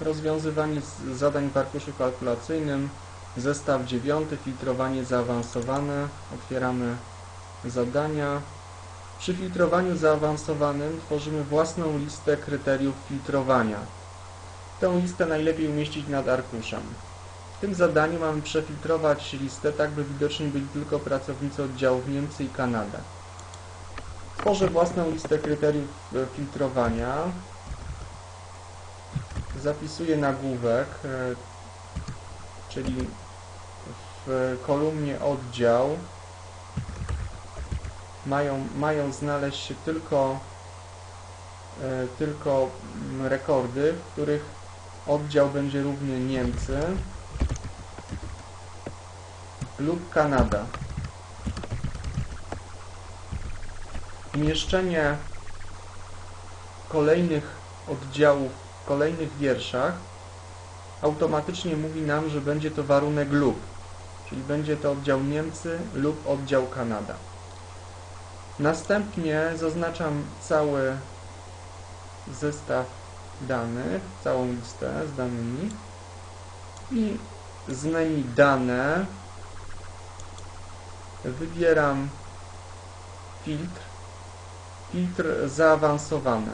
rozwiązywanie zadań w arkuszu kalkulacyjnym, zestaw 9, filtrowanie zaawansowane, otwieramy zadania. Przy filtrowaniu zaawansowanym tworzymy własną listę kryteriów filtrowania. Tę listę najlepiej umieścić nad arkuszem. W tym zadaniu mamy przefiltrować listę tak, by widoczni byli tylko pracownicy oddziałów Niemcy i Kanada. Tworzę własną listę kryteriów e, filtrowania. Zapisuję nagłówek, e, czyli w kolumnie oddział mają, mają znaleźć się tylko, e, tylko mm, rekordy, w których oddział będzie równy Niemcy lub Kanada. Umieszczenie kolejnych oddziałów kolejnych wierszach automatycznie mówi nam, że będzie to warunek lub, czyli będzie to oddział Niemcy lub oddział Kanada. Następnie zaznaczam cały zestaw danych, całą listę z danymi i z menu dane wybieram filtr, filtr zaawansowany.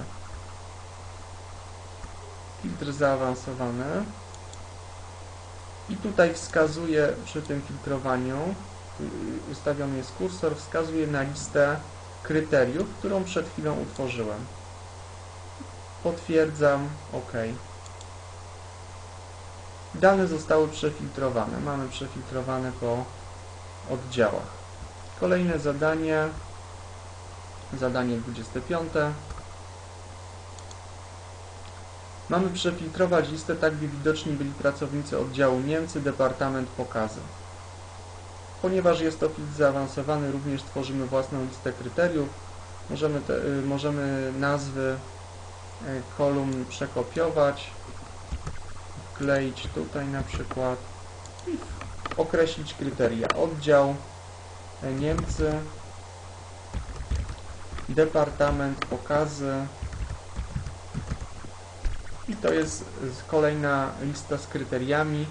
Filtr zaawansowany. I tutaj wskazuję przy tym filtrowaniu, y, ustawiony jest kursor, wskazuje na listę kryteriów, którą przed chwilą utworzyłem. Potwierdzam OK. Dane zostały przefiltrowane. Mamy przefiltrowane po oddziałach. Kolejne zadanie, zadanie 25. Mamy przefiltrować listę tak, by widoczni byli pracownicy oddziału Niemcy, Departament Pokazy. Ponieważ jest to filtr zaawansowany, również tworzymy własną listę kryteriów. Możemy, te, y, możemy nazwy y, kolumn przekopiować, wkleić tutaj na przykład i określić kryteria. Oddział y, Niemcy, Departament Pokazy i to jest kolejna lista z kryteriami.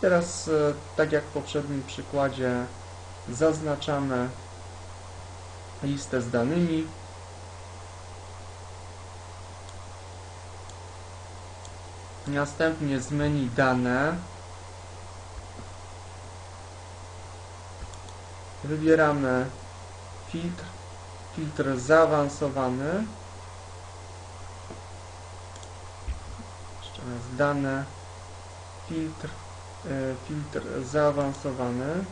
Teraz, y, tak jak w poprzednim przykładzie, zaznaczamy listę z danymi. Następnie z menu dane wybieramy filtr, filtr zaawansowany. Raz dane, filtr, y, filtr zaawansowany.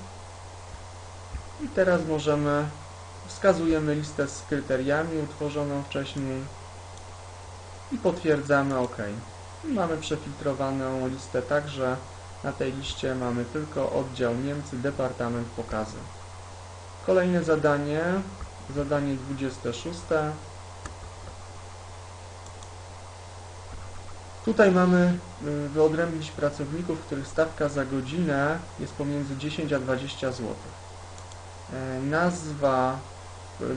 I teraz możemy, wskazujemy listę z kryteriami utworzoną wcześniej i potwierdzamy OK. Mamy przefiltrowaną listę tak, że na tej liście mamy tylko oddział Niemcy, Departament Pokazy. Kolejne zadanie, zadanie 26. Tutaj mamy y, wyodrębnić pracowników, których stawka za godzinę jest pomiędzy 10 a 20 zł. E, Nazwa,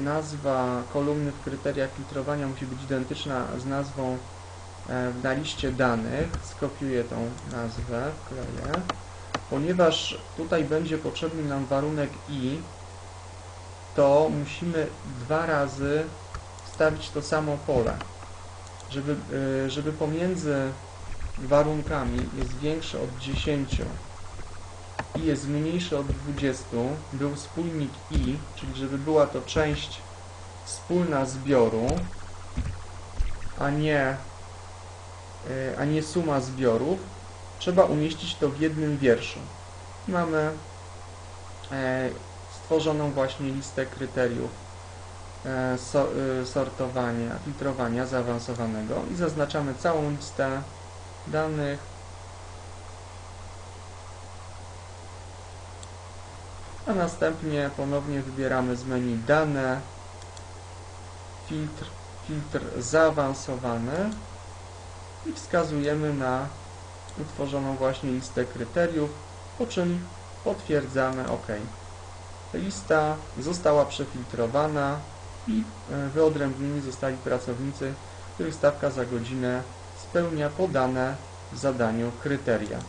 nazwa kolumny w kryteriach filtrowania musi być identyczna z nazwą e, na liście danych. Skopiuję tą nazwę, wkleję. Ponieważ tutaj będzie potrzebny nam warunek i, to musimy dwa razy wstawić to samo pole. Żeby, y, żeby pomiędzy warunkami jest większe od 10 i jest mniejszy od 20, był spójnik i, czyli żeby była to część wspólna zbioru, a nie, y, a nie suma zbiorów, trzeba umieścić to w jednym wierszu. Mamy e, stworzoną właśnie listę kryteriów e, so, y, sortowania, filtrowania zaawansowanego i zaznaczamy całą listę danych. A następnie ponownie wybieramy z menu dane, filtr, filtr zaawansowany i wskazujemy na utworzoną właśnie listę kryteriów, po czym potwierdzamy OK. Lista została przefiltrowana i e, wyodrębnieni zostali pracownicy, których stawka za godzinę spełnia podane w zadaniu kryteria.